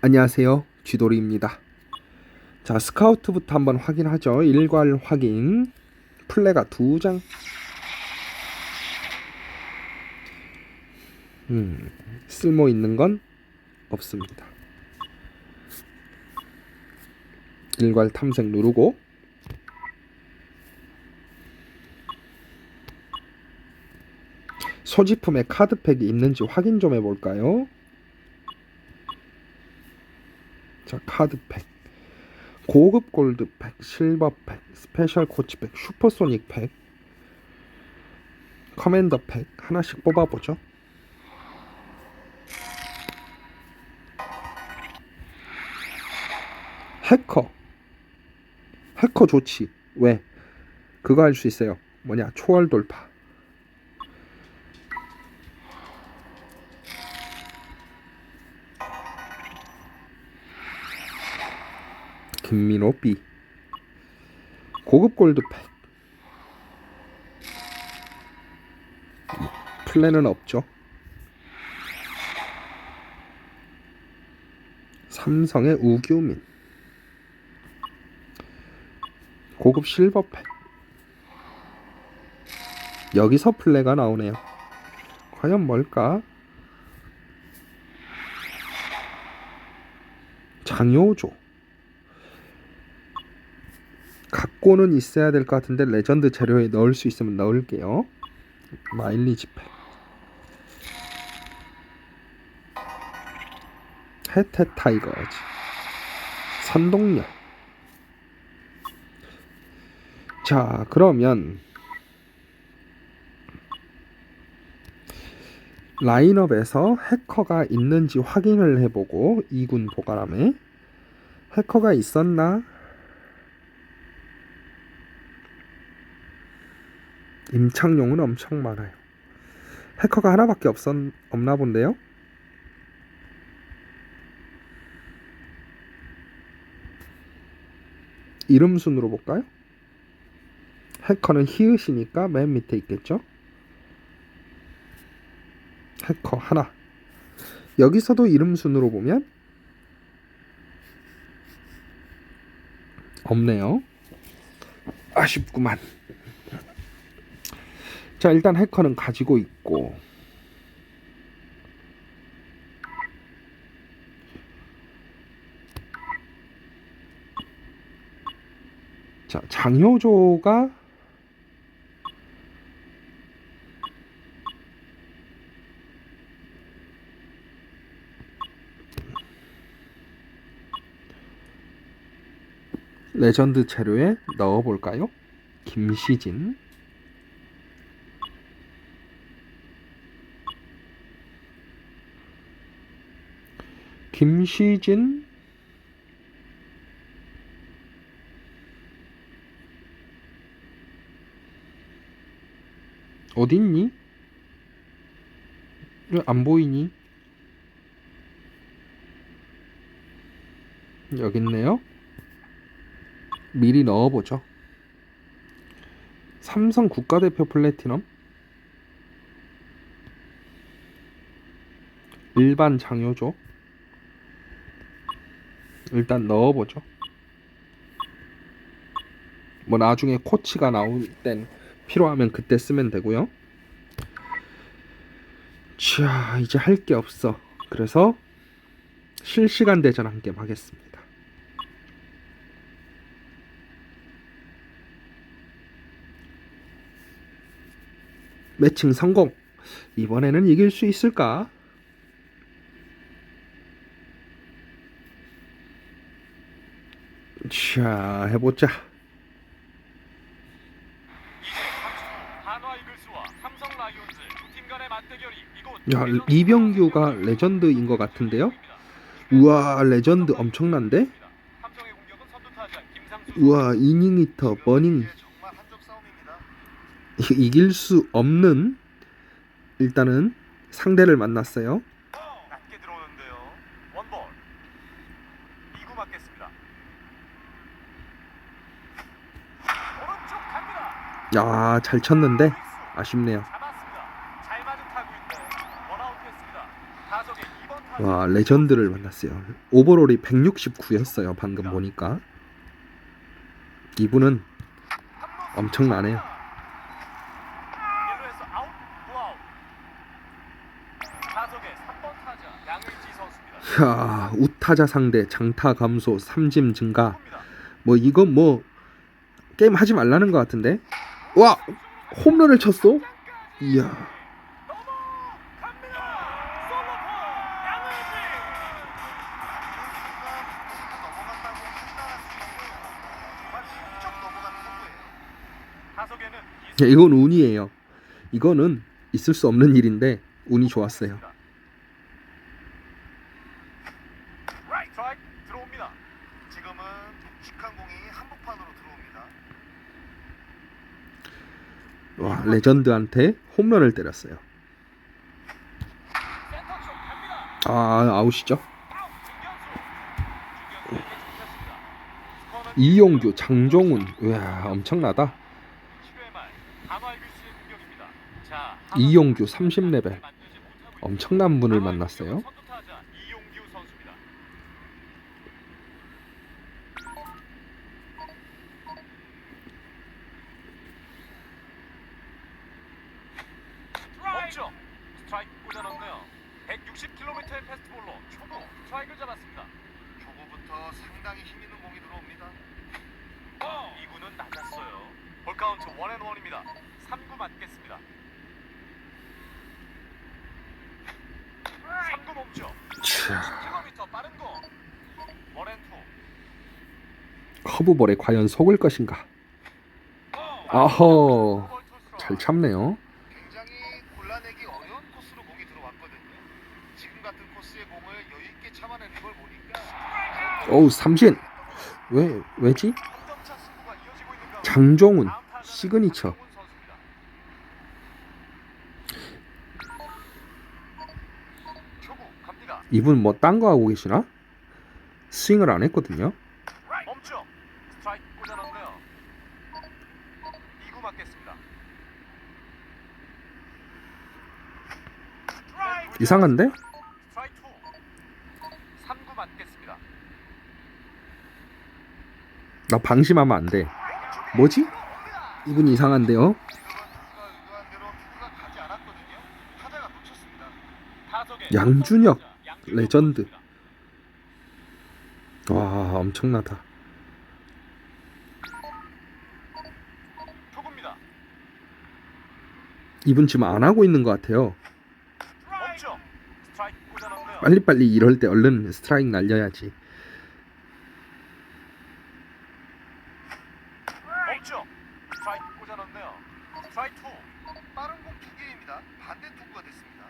안녕하세요. 쥐돌이입니다. 자, 스카우트부터 한번 확인하죠. 일괄 확인. 플레가 두 장. 음, 쓸모 있는 건 없습니다. 일괄 탐색 누르고 소지품에 카드팩이 있는지 확인 좀 해볼까요? 자 카드팩. 고급 골드팩 실버팩 스페셜 코치팩 슈퍼소닉팩. 커맨더팩 하나씩 뽑아보죠. 해커. 해커 좋지 왜? 그거 할 수 있어요. 뭐냐? 초월 돌파 김민호 B 고급 골드팩. 플랜은 없죠. 삼성의 우규민. 고급 실버팩. 여기서 플레가 나오네요. 과연 뭘까? 장효조 갖고는 있어야 될 것 같은데 레전드 재료에 넣을 수 있으면 넣을게요. 마일리지 팩. 해태 타이거즈. 선동열. 자, 그러면 라인업에서 해커가 있는지 확인을 해보고 이군 보관함에 해커가 있었나 임창용은 엄청 많아요. 해커가 하나밖에 없었, 없나 본데요? 이름 순으로 볼까요? 해커는 히읗이니까 맨 밑에 있겠죠? 해커 하나. 여기서도 이름 순으로 보면 없네요. 아쉽구만. 자 일단 해커는 가지고 있고 자 장효조가 레전드 재료에 넣어볼까요? 김시진 김시진 어딨니? 왜안 보이니? 여기 있네요. 미리 넣어보죠. 삼성 국가대표 플래티넘 일반 장효조 일단 넣어보죠. 뭐 나중에 코치가 나올 땐 필요하면 그때 쓰면 되고요. 자 이제 할 게 없어. 그래서 실시간 대전 한 게임 하겠습니다. 매칭 성공. 이번에는 이길 수 있을까? 자, 해보자. 야, 이병규가 레전드인 것 같은데요? 우와, 레전드 엄청난데? 우와, 이닝 히터, 버닝. 이길 수 없는 일단은 상대를 만났어요. 낮게 들어오는데요. 원볼. 2구 맞겠습니다. 오른쪽 갑니다. 야, 잘 쳤는데 아쉽네요. 잡았습니다. 잘 맞은 타구인데 원아웃 됐습니다. 타석의 2번 타자 와 레전드를 만났어요. 오버롤이 169였어요. 방금 보니까 이분은 엄청나네요. 1루에서 아웃, 투아웃. 타석의 3번 타자 양의지 선수입니다. 야 우타자 상대 장타 감소 삼진 증가. 뭐 이건 뭐 게임 하지 말라는 것 같은데 와 홈런을 쳤어? 이야 이건 운이에요. 이거는 있을 수 없는 일인데 운이 좋았어요. 라이트 스트라이크 들어옵니다. 지금은 묵직한 공이 한복판으로 들어옵니다. 와 레전드한테 홈런을 때렸어요. 아 아웃이죠? 이용규, 장종훈, 와 엄청나다. 7회 말 하마이글스의 공격입니다. 자, 이용규 30레벨. 만들지 못하고 엄청난 분을. 만났어요. 선두 타자 이용규 선수입니다. 멈춰. 스트라이크 꽂아넣네요. 160km의 패스트볼로 초구 스트라이크를 잡았습니다. 초구부터 상당히 힘 있는 공이 들어옵니다. 어, 2구는 낮았어요. 볼 카운트 원앤원입니다. 3구 맞겠습니다. 3구 멈춰. 차, 10km 빠른 거. 원앤투. 커브볼에 과연 속을 것인가? 아허 잘 참네요. 어우 삼진. 왜 왜지? 장종훈 시그니처 장종훈 선수입니다. 초구 갑니다. 이분 뭐 딴 거 하고 계시나? 스윙을 안 했거든요. 멈춰. 스트라이크 꽂아넣네요. 2구 맞겠습니다. 이상한데? 스트라이크 2. 3구 맞겠습니다. 나 방심하면 안 돼. 뭐지? 이분 이상한데요? 양준혁, 양준혁 레전드. 와 엄청나다. 이분 지금 안 하고 있는 것 같아요. 빨리빨리 이럴 때 얼른 스트라이크 날려야지. 멈춰. 스트라이크 꽂아넣네요. 스트라이크 2. 빠른 공두 개입니다. 반대 투구가 됐습니다.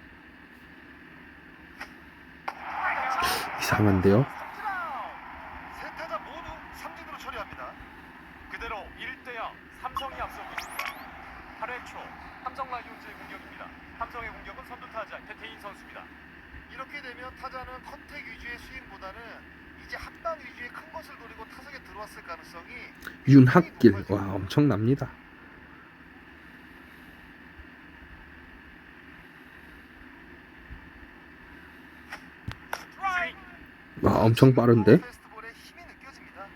이상한데요? 세 타자 모두 삼진으로 처리합니다. 그대로 1대 0 삼성이 앞서고 있습니다. 8회 초 삼성 라이온즈의 공격입니다. 삼성의 공격은 선두 타자 태태인 선수입니다. 이렇게 되면 타자는 컨택 위주의 스윙보다는 이제 한방 위주의 큰 것을 노리고 타석에 들어왔을 가능성이 윤학길 와 엄청납니다. 스트라이크. 와 엄청 빠른데? 페스트볼에 힘이 느껴집니다.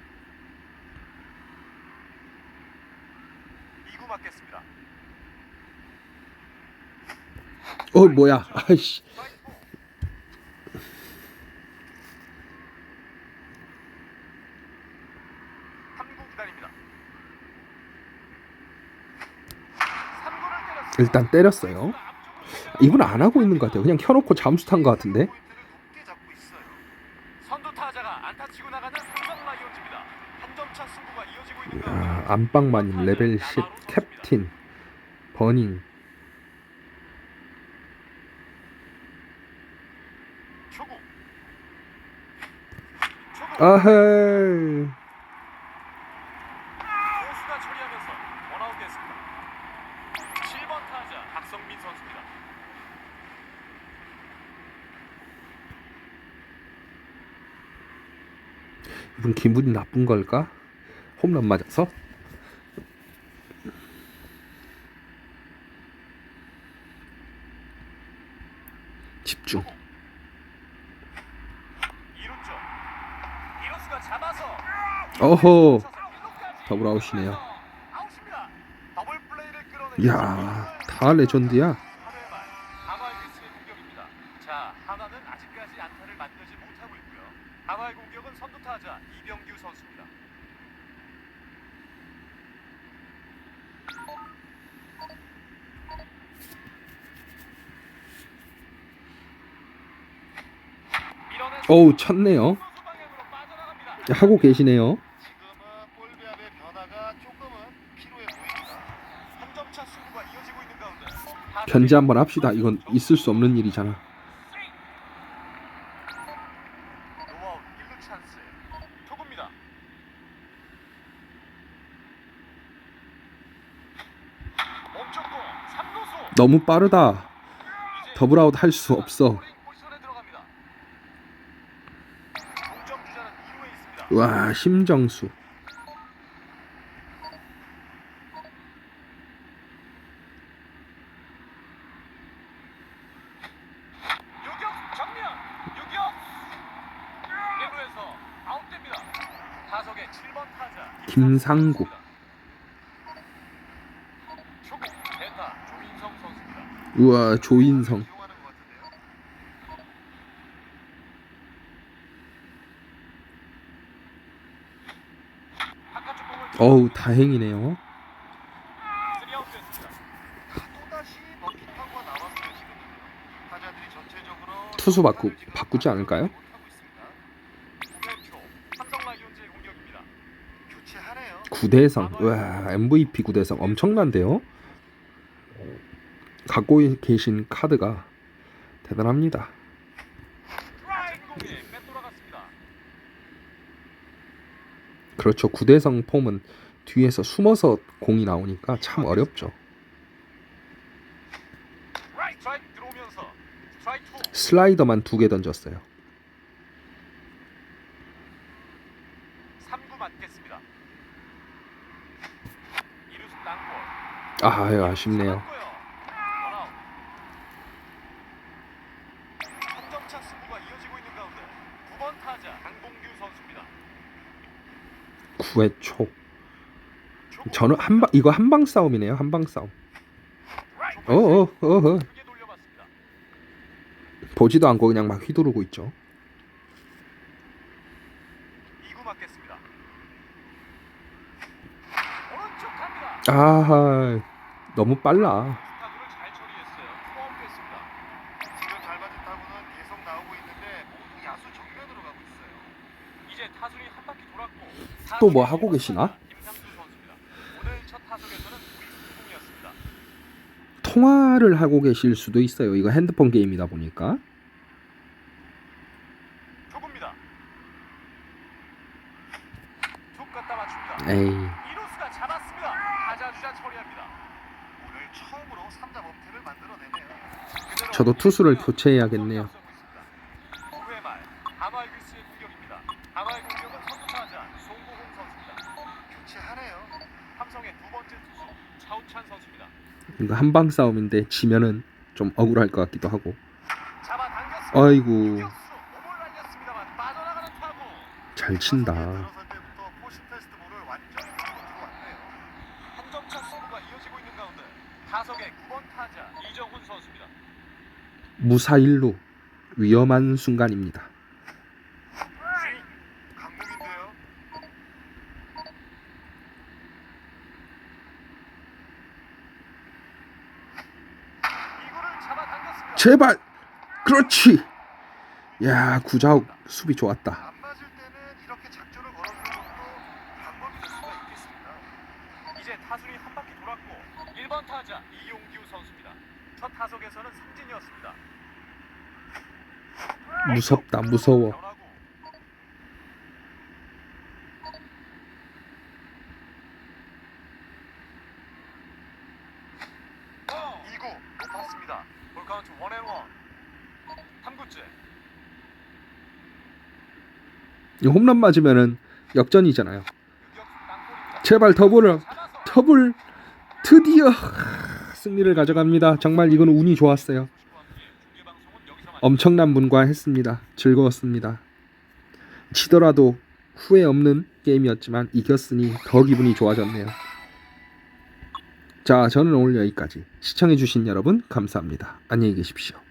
2구 맞겠습니다. 어 뭐야? 아이씨. 스트라이크 4. 삼구 기다립니다. 3구를 때렸습니다. 일단 때렸어요. 이분 안 하고 있는 것 같아요. 그냥 켜놓고 잠수 탄 것 같은데? 포인트를 높게 잡고 있어요. 선두 타자가 안타 치고 나가는 삼성 라이온즈입니다. 한 점차 승부가 이어지고 있는 아, 가운데 안방마님 레벨 10 캡틴 버닝 초구. 초구. 아헤이 포수가 처리하면서 원아웃 됐습니다. 7번 타자 박성민 선수입니다. 이분 기분이 나쁜 걸까? 홈런 맞아서? 어호 더블 아웃이네요. 야다 레전드야. 부가 이어지고 있는 가운데 견제 한번 합시다. 이건 있을 수 없는 일이잖아. 노아웃 1루 찬스 초구입니다 멈췄고 3루수 너무 빠르다. 더블아웃 할 수 없어. 포지션에 들어갑니다 동점 주자는 2루에 있습니다 와 심정수. 유격 정면 유격 1루에서 아웃됩니다 타석의 7번 타자 김상국. 우와 조인성. 이용하는 것 같은데요. 바깥쪽 공을 어우 다행이네요. 3아웃 됐습니다 또다시 먹기 타구가 나왔어요 지금은요. 타자 들이 전체적으로 투수 바꾸 바꾸지 않을까요? 못하고 있습니다. 9회 초 삼성 라이온즈의 공격입니다 교체하네요. 구대성. 와 MVP 구대성 엄청난데요. 갖고 계신 카드가 대단합니다. 공에 빼돌아갔습니다 그렇죠. 구대성 폼은 뒤에서 숨어서 공이 나오니까 참 어렵죠. 라이트 스트라이크 들어오면서 스트라이크 2 슬라이더만 두 개 던졌어요. 3구 맞겠습니다. 이루수 땅볼. 아 아쉽네요. 한점차 승부가 이어지고 있는 가운데 9번 타자 강봉규 선수입니다. 9회 초. 저는 한방 이거 한방 싸움이네요. 한방 싸움. 어어 어어 크게 돌려봤습니다. 보지도 않고 그냥 막 휘두르고 있죠. 2구 맞겠습니다. 오른쪽 갑니다. 아 너무 빨라. 타구를 잘 처리했어요. 투아웃됐습니다. 지금 잘 맞은 타구는 계속 나오고 있는데 모두 야수 정면으로 가고 있어요. 이제 타순이 한 바퀴 돌았고 또 뭐 하고 계시나? 통화를 하고 계실 수도 있어요. 이거 핸드폰 게임이다 보니까. 에이 이루수가 잡았습니다. 타자 주자 처리합니다. 오늘 처음으로 3자 범퇴를 만들어내네요. 그대로 저도 투수를 교체해야겠네요. 이거 한방 싸움인데 지면은 좀 억울할 것 같기도 하고. 아이고. 잘 친다. 들어설 때부터 포시 페스티벌을 완전히 노리고 들어왔네요. 한 점차 승부가 이어지고 있는 가운데 타석의 9번 타자 이정훈 선수입니다. 무사일루 위험한 순간입니다. 강공인데요. 이구를 잡아당겼습니다. 제발 그렇지. 야 구자욱 수비 좋았다. 안 맞을 때는 이렇게 작전을 걸어주는 것도 방법이 될 수가 있겠습니다. 이제 타순이 한 바퀴 돌았고 1번 타자 이용규 선수입니다. 첫 타석에서는 승진이었습니다. 무섭다 무서워. 변화구. 어, 2구 높았습니다. 볼 카운트 원앤원. 3구째. 이 홈런 맞으면은 역전이잖아요. 제발 더블을 더블 드디어 하, 승리를 가져갑니다. 정말 이건 운이 좋았어요. 엄청난 분과 했습니다. 즐거웠습니다. 치더라도 후회 없는 게임이었지만 이겼으니 더 기분이 좋아졌네요. 자, 저는 오늘 여기까지. 시청해주신 여러분 감사합니다. 안녕히 계십시오.